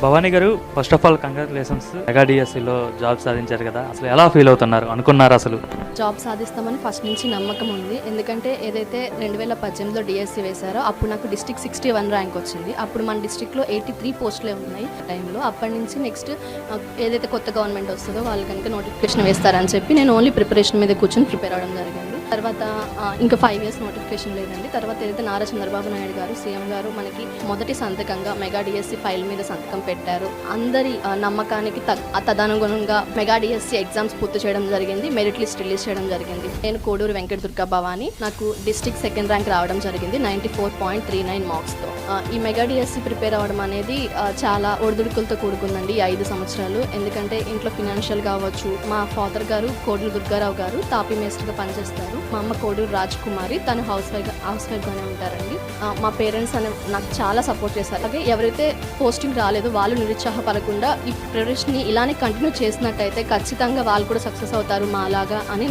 Bhavani garu first of all congratulations mega డిఎస్సిలో job సాధించారు కదా అసలు ఎలా ఫీల్ అవుతున్నారు? అనుకున్నారు అసలు? జాబ్ సాధిస్తామని ఫస్ట్ నుంచి నమ్మకం ఉంది. ఎందుకంటే ఏదైతే రెండు వేల పద్దెనిమిదిలో డిఎస్సి వేశారో అప్పుడు నాకు డిస్టిక్ సిక్స్టీ వన్ ర్యాంక్ వచ్చింది. అప్పుడు మన డిస్టిక్లో ఎయిటీ త్రీ పోస్టులే ఉన్నాయి ఆ టైంలో అప్పటి నుంచి నెక్స్ట్ ఏదైతే కొత్త గవర్నమెంట్ వస్తుందో వాళ్ళు కనుక నోటిఫికేషన్ వేస్తారని చెప్పి నేను ఓన్లీ ప్రిపరేషన్ మీద కూర్చొని ప్రిపేర్ అవ్వడం జరిగింది. తర్వాత ఇంకా ఫైవ్ ఇయర్స్ నోటిఫికేషన్ లేదండి. తర్వాత ఏదైతే నారా చంద్రబాబు నాయుడు గారు సీఎం గారు మనకి మొదటి సంతకంగా మెగా డిఎస్సి ఫైల్ మీద సంతకం పెట్టారు. అందరి నమ్మకానికి తదనుగుణంగా మెగా డిఎస్సి ఎగ్జామ్స్ పూర్తి చేయడం జరిగింది. మెరిట్ లిస్ట్ రిలీజ్ చేయడం జరిగింది. నేను కోడూరు వెంకట దుర్గా భవాని. నాకు డిస్టిక్ సెకండ్ ర్యాంక్ రావడం జరిగింది. Ninety four point three nine మార్క్స్తో ఈ మెగా డిఎస్సి ప్రిపేర్ అవ్వడం అనేది చాలా ఒడిదుడుకులతో కూడుకుందండి ఈ ఐదు సంవత్సరాలు. ఎందుకంటే ఇంట్లో ఫినాన్షియల్ కావచ్చు మా ఫాదర్ గారు కోడూరు దుర్గారావు గారు తాపి మేస్టర్గా పనిచేస్తారు. మా అమ్మ కోడూరు రాజ్ కుమారి తను హౌస్ వైఫ్ హౌస్ వైఫ్గానే ఉంటారండి. మా పేరెంట్స్ అనే నాకు చాలా సపోర్ట్ చేస్తారు అలాగే ఎవరైతే పోస్టింగ్ రాలేదో వాళ్ళు నిరుత్సాహపడకుండా ఈ ప్రిపరేషన్ని ఇలానే కంటిన్యూ చేసినట్టయితే ఖచ్చితంగా వాళ్ళు కూడా సక్సెస్ అవుతారు మా లాగా అని